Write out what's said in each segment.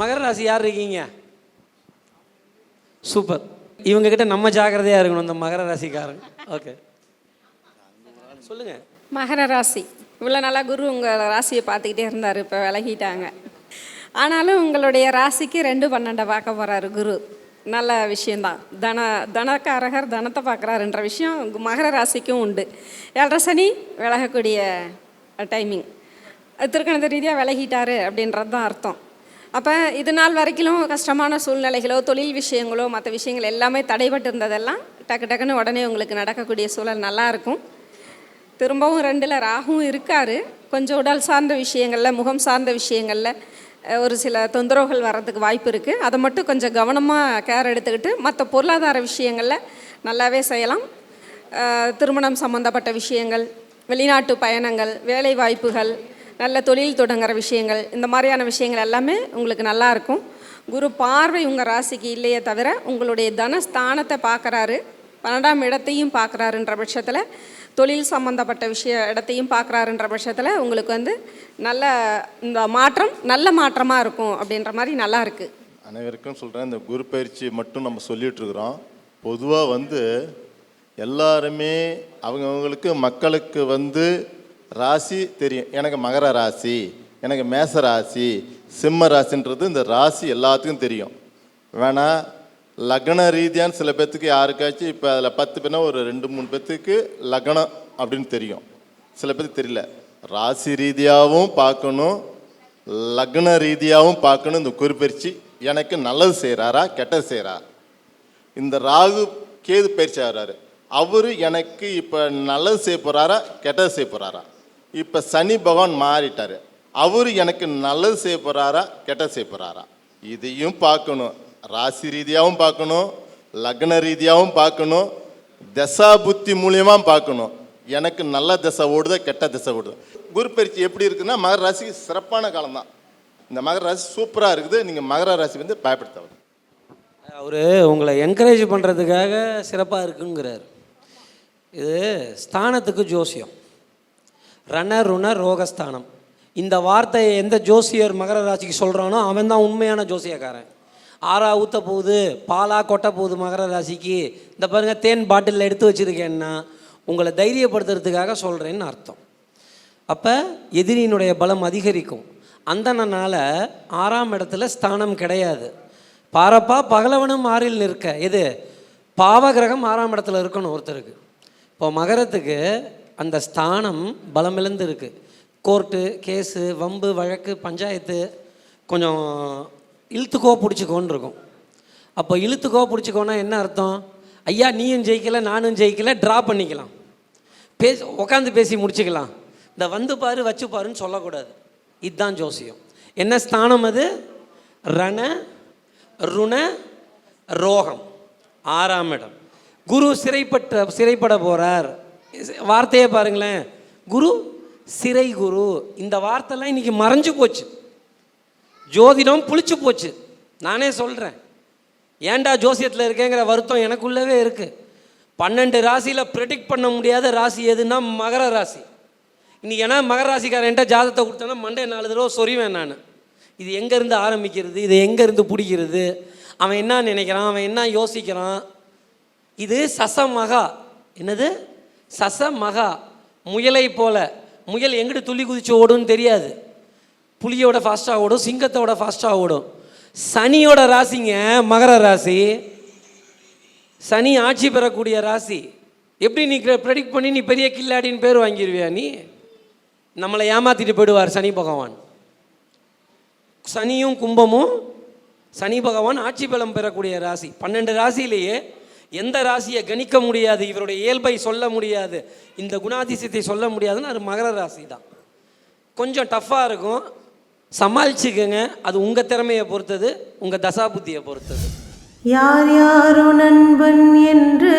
மகர ராசி யார் இருக்கீங்க? சூப்பர். இவங்க கிட்ட நம்ம ஜாக்கிரதையா இருக்கணும் இந்த மகர ராசிக்காரங்க. ஓகே சொல்லுங்க. மகர ராசி. இவ்வளோ நல்லா குரு உங்கள் ராசியை பார்த்துக்கிட்டே இருந்தார் இப்போ விலகிட்டாங்க. ஆனாலும் உங்களுடைய ராசிக்கு ரெண்டு பன்னெண்டை பார்க்க போகிறாரு குரு. நல்ல விஷயந்தான் தன தனக்காரகர் தனத்தை பார்க்குறாருன்ற விஷயம் மகர ராசிக்கும் உண்டு. ஏழரை சனி விலகக்கூடிய டைமிங் திருக்கணத்து ரீதியாக விலகிட்டாரு அப்படின்றது தான் அர்த்தம். அப்போ இது நாள் வரைக்கும் கஷ்டமான சூழ்நிலைகளோ தொழில் விஷயங்களோ மற்ற விஷயங்கள் எல்லாமே தடைபட்டு இருந்ததெல்லாம் டக்கு டக்குன்னு உடனே உங்களுக்கு நடக்கக்கூடிய சூழல் நல்லாயிருக்கும் திரும்பவும் ரெண்டில் ராகும் இருக்கார். கொஞ்சம் உடல் சார்ந்த விஷயங்களில் முகம் சார்ந்த விஷயங்களில் ஒரு சில தொந்தரவுகள் வர்றதுக்கு வாய்ப்பு இருக்குது அதை மட்டும் கொஞ்சம் கவனமாக கேர் எடுத்துக்கிட்டு மற்ற பொருளாதார விஷயங்களில் நல்லாவே செய்யலாம். திருமணம் சம்மந்தப்பட்ட விஷயங்கள் வெளிநாட்டு பயணங்கள் வேலை வாய்ப்புகள் நல்ல தொழில் தொடங்குற விஷயங்கள் இந்த மாதிரியான விஷயங்கள் எல்லாமே உங்களுக்கு நல்லாயிருக்கும் குரு பார்வை உங்கள் ராசிக்கு இல்லையே தவிர உங்களுடைய தனஸ்தானத்தை பார்க்குறாரு. பன்னெண்டாம் இடத்தையும் பார்க்குறாருன்ற பட்சத்தில் தொழில் சம்மந்தப்பட்ட விஷய இடத்தையும் பார்க்குறாருன்ற பட்சத்தில் உங்களுக்கு வந்து நல்ல இந்த மாற்றம் நல்ல மாற்றமாக இருக்கும் அப்படின்ற மாதிரி நல்லா இருக்குது அனைவருக்கும் சொல்கிறேன் இந்த குரு பயிற்சி மட்டும் நம்ம சொல்லிகிட்ருக்குறோம் பொதுவாக வந்து எல்லாருமே அவங்கவுங்களுக்கு மக்களுக்கு வந்து ராசி தெரியும். எனக்கு மகர ராசி எனக்கு மேச ராசி சிம்ம ராசின்றது இந்த ராசி எல்லாத்துக்கும் தெரியும். வேணால் லக்ன ரீதியான சில பேர்த்துக்கு யாருக்காச்சும் இப்போ அதில் பத்து பேர்னா ஒரு ரெண்டு மூணு பேர்த்துக்கு லக்னம் அப்படின்னு தெரியும். சில பேருக்கு தெரியல. ராசி ரீதியாகவும் பார்க்கணும் லக்ன ரீதியாகவும் பார்க்கணும் இந்த குறிப்பயிற்சி எனக்கு நல்லது செய்கிறாரா கெட்டது செய்கிறா இந்த ராகு கேது பயிற்சி ஆகிறாரு. அவர் எனக்கு இப்போ நல்லது செய்ய போகிறாரா கெட்டது செய்ய போகிறாரா இப்போ சனி பகவான் மாறிட்டார். அவர் எனக்கு நல்லது செய்ய போகிறாரா கெட்டது செய்ய போகிறாரா இதையும் பார்க்கணும். ராசி ரீதியாகவும் பார்க்கணும். லக்ன ரீதியாகவும் பார்க்கணும். தசா புத்தி மூலியமாக பார்க்கணும். எனக்கு நல்ல திசை ஓடுதா கெட்ட திசை ஓடுதோ. குரு பயிற்சி எப்படி இருக்குன்னா மகர ராசிக்கு சிறப்பான காலம் தான். இந்த மகர ராசி சூப்பராக இருக்குது. நீங்கள் மகர ராசி வந்து பயப்பட அவர் உங்களை என்கரேஜ் பண்ணுறதுக்காக சிறப்பாக இருக்குங்கிறார். இது ஸ்தானத்துக்கு ஜோசியம். ரணருண ரோகஸ்தானம். இந்த வார்த்தையை எந்த ஜோசியர் மகர ராசிக்கு சொல்கிறானோ அவன் தான் உண்மையான ஜோசியக்காரன். ஆறா ஊற்ற போகுது பாலா கொட்ட போகுது மகர ராசிக்கு இந்த பாருங்கள் தேன் பாட்டிலில் எடுத்து வச்சுருக்கேன்னா உங்களை தைரியப்படுத்துறதுக்காக சொல்கிறேன்னு அர்த்தம். அப்போ எதிரியினுடைய பலம் அதிகரிக்கும். அந்தனால் ஆறாம் இடத்துல ஸ்தானம் கிடையாது. பாரப்பா பகலவனும் ஆறில் நிற்க. எது? பாவகிரகம் ஆறாம் இடத்துல இருக்கணும் ஒருத்தருக்கு. இப்போ மகரத்துக்கு அந்த ஸ்தானம் பலமிழந்து இருக்குது கோர்ட்டு கேஸு வம்பு வழக்கு பஞ்சாயத்து கொஞ்சம் இழுத்துக்கோ பிடிச்சிக்கோன்னு இருக்கும். அப்போ இழுத்துக்கோ பிடிச்சிக்கோன்னா என்ன அர்த்தம்? ஐயா நீயும் ஜெயிக்கல நானும் ஜெயிக்கலை ட்ரா பண்ணிக்கலாம். பேசி உட்காந்து பேசி முடிச்சுக்கலாம். இந்த வந்து பாரு வச்சு பாருன்னு சொல்லக்கூடாது. இதுதான் ஜோசியம். என்ன ஸ்தானம் அது? ரண ருண ரோகம். ஆறாம் இடம். குரு சிறைப்பட்ட சிறைப்பட போகிறார் வார்த்தையே பாருங்களேன். குரு சிறை குரு. இந்த வார்த்தைலாம் இன்றைக்கி மறைஞ்சு போச்சு. ஜோதிடம் புளிச்சு போச்சு. நானே சொல்கிறேன் ஏன்டா ஜோசியத்தில் இருக்கேங்கிற வருத்தம் எனக்குள்ளவே இருக்குது பன்னெண்டு ராசியில் ப்ரெடிக்ட் பண்ண முடியாத ராசி எதுன்னா மகர ராசி. இன்னைக்கு ஏன்னா மகர ராசிக்காரன்ட்ட ஜாதகத்தை கொடுத்தேன்னா மண்டே நாலு தடவை சொறிவேன் நான். இது எங்கேருந்து ஆரம்பிக்கிறது? இது எங்கேருந்து பிடிக்கிறது? அவன் என்ன நினைக்கிறான்? அவன் என்ன யோசிக்கிறான்? இது சசமகா. என்னது? சச மகா முயலை போல. முயல் எங்கிட்டு துள்ளி குதிச்சு ஓடும்னு தெரியாது. புலியோட ஃபாஸ்ட்டாக ஓடும் சிங்கத்தோட ஃபாஸ்ட்டாக ஓடும். சனியோட ராசிங்க மகர ராசி. சனி ஆட்சி பெறக்கூடிய ராசி. எப்படி நீ ப்ரெடிக்ட் பண்ணி நீ பெரிய கில்லாடின்னு பேர் வாங்கிடுவியா நீ? நம்மளை ஏமாத்திட்டு போயிடுவார் சனி பகவான். சனியும் கும்பமும் சனி பகவான் ஆட்சி பலம் பெறக்கூடிய ராசி. பன்னெண்டு ராசியிலேயே எந்த ராசியை கணிக்க முடியாது இவருடைய இயல்பை சொல்ல முடியாது இந்த குணாதிசயத்தை சொல்ல முடியாதுன்னு அது மகர ராசி தான் கொஞ்சம் டஃப்பாக இருக்கும். சமாளிச்சுக்கோங்க. அது உங்கள் திறமையை பொறுத்தது உங்கள் தசாபுத்தியை பொறுத்தது. யார் யாரோ நண்பன் என்று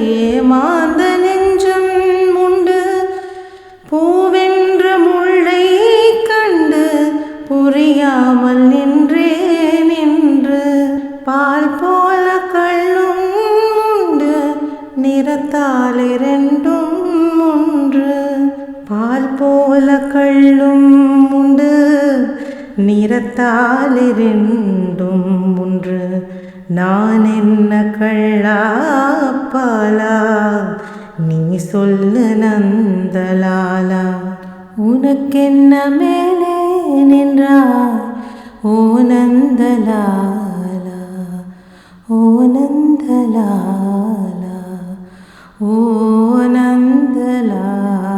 ஏமாந்த நெஞ்சம் உண்டு. பூவென்ற முள்ளை கண்டு புரியாமல் நின்றே நிறத்தால் இரண்டும் ஒன்று. பால் போல கள்ளும் உண்டு. நிறத்தால் இரண்டும் ஒன்று. நான் என்ன கள்ளாப்பாலா நீ சொல்லு நந்தலாலா? உனக்கென்ன மேலே நின்றா? ஓ நந்தலாலா? ஓ நந்தலாலா? ஓ நந்தலாலா